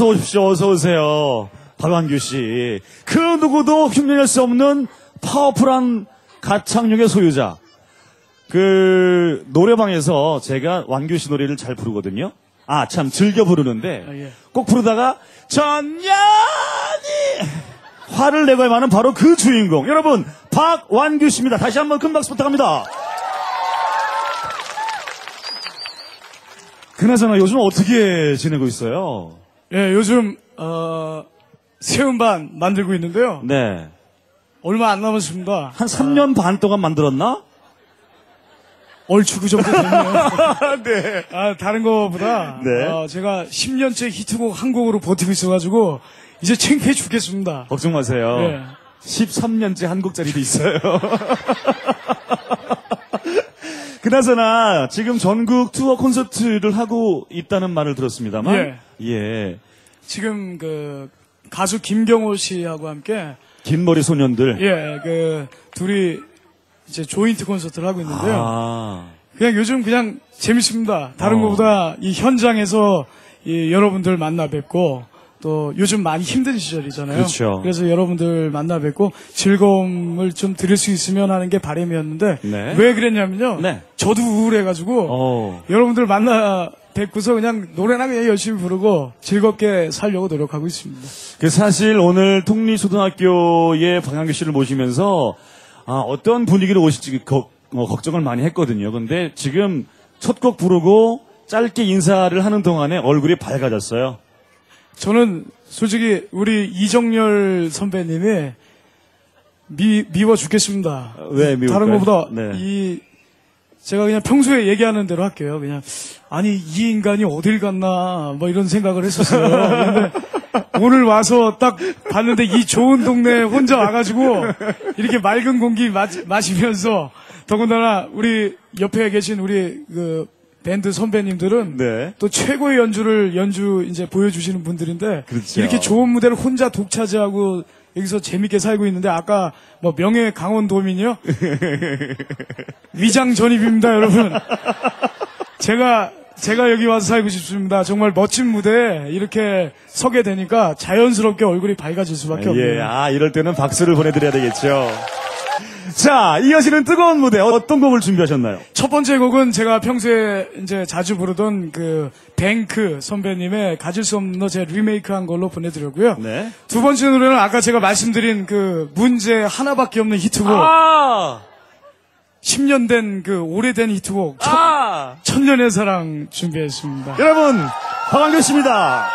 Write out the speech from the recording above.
어서 오십시오. 어서 오세요. 박완규 씨. 그 누구도 흉내낼 수 없는 파워풀한 가창력의 소유자. 그 노래방에서 제가 완규 씨 노래를 잘 부르거든요. 아, 참 즐겨 부르는데 아, 예. 꼭 부르다가 전년이 화를 내고야 하는 바로 그 주인공. 여러분, 박완규 씨입니다. 다시 한번 큰 박수 부탁합니다. 그나저나 요즘 어떻게 지내고 있어요? 예, 요즘 어, 새 음반 만들고 있는데요. 네. 얼마 안 남았습니다. 한 3년 반 동안 만들었나? 얼추 그 정도 되네요. 네. 아, 다른 거보다 네. 어, 제가 10년째 히트곡 한 곡으로 버티고 있어가지고 이제 창피해 죽겠습니다. 걱정 마세요. 예. 13년째 한국짜리도 있어요. 그나저나 지금 전국 투어 콘서트를 하고 있다는 말을 들었습니다만 예. 예. 지금 그 가수 김경호 씨하고 함께 긴 머리 소년들. 예, 그 둘이 이제 조인트 콘서트를 하고 있는데요. 아. 그냥 요즘 그냥 재밌습니다. 다른 어. 것보다 이 현장에서 이 여러분들 만나 뵙고 또 요즘 많이 힘든 시절이잖아요. 그렇죠. 래서 여러분들 만나 뵙고 즐거움을 좀 드릴 수 있으면 하는 게 바람이었는데 네. 왜 그랬냐면요. 네. 저도 우울해가지고 어. 여러분들 만나 뵙고서 그냥 노래나 그냥 열심히 부르고 즐겁게 살려고 노력하고 있습니다. 그 사실 오늘 통리초등학교의 방향규 씨를 모시면서 아, 어떤 분위기로 오실지 거- 어, 걱정을 많이 했거든요. 근데 지금 첫 곡 부르고 짧게 인사를 하는 동안에 얼굴이 밝아졌어요. 저는 솔직히 우리 이정열 선배님이 미, 미워 죽겠습니다. 왜 미울까요? 다른 것보다 네. 이 제가 그냥 평소에 얘기하는 대로 할게요. 그냥 아니 이 인간이 어딜 갔나 뭐 이런 생각을 했었어요. 근데 오늘 와서 딱 봤는데 이 좋은 동네에 혼자 와가지고 이렇게 맑은 공기 마, 마시면서 더군다나 우리 옆에 계신 우리 그 밴드 선배님들은 네. 또 최고의 연주를 연주 이제 보여주시는 분들인데 그렇죠. 이렇게 좋은 무대를 혼자 독차지하고 여기서 재밌게 살고 있는데 아까 뭐 명예 강원도민이요 위장 전입입니다 여러분 제가 제가 여기 와서 살고 싶습니다 정말 멋진 무대에 이렇게 서게 되니까 자연스럽게 얼굴이 밝아질 수밖에 없네요 예, 아, 이럴 때는 박수를 보내드려야 되겠죠. 자, 이어지는 뜨거운 무대, 어떤 곡을 준비하셨나요? 첫 번째 곡은 제가 평소에 이제 자주 부르던 그 뱅크 선배님의 가질 수 없는 너제 리메이크한 걸로 보내드렸고요. 네. 두 번째 노래는 아까 제가 말씀드린 그 문제 하나밖에 없는 히트곡 아! 10년 된 그 오래된 히트곡 천, 아! 천년의 사랑 준비했습니다. 여러분, 박완규 씨입니다.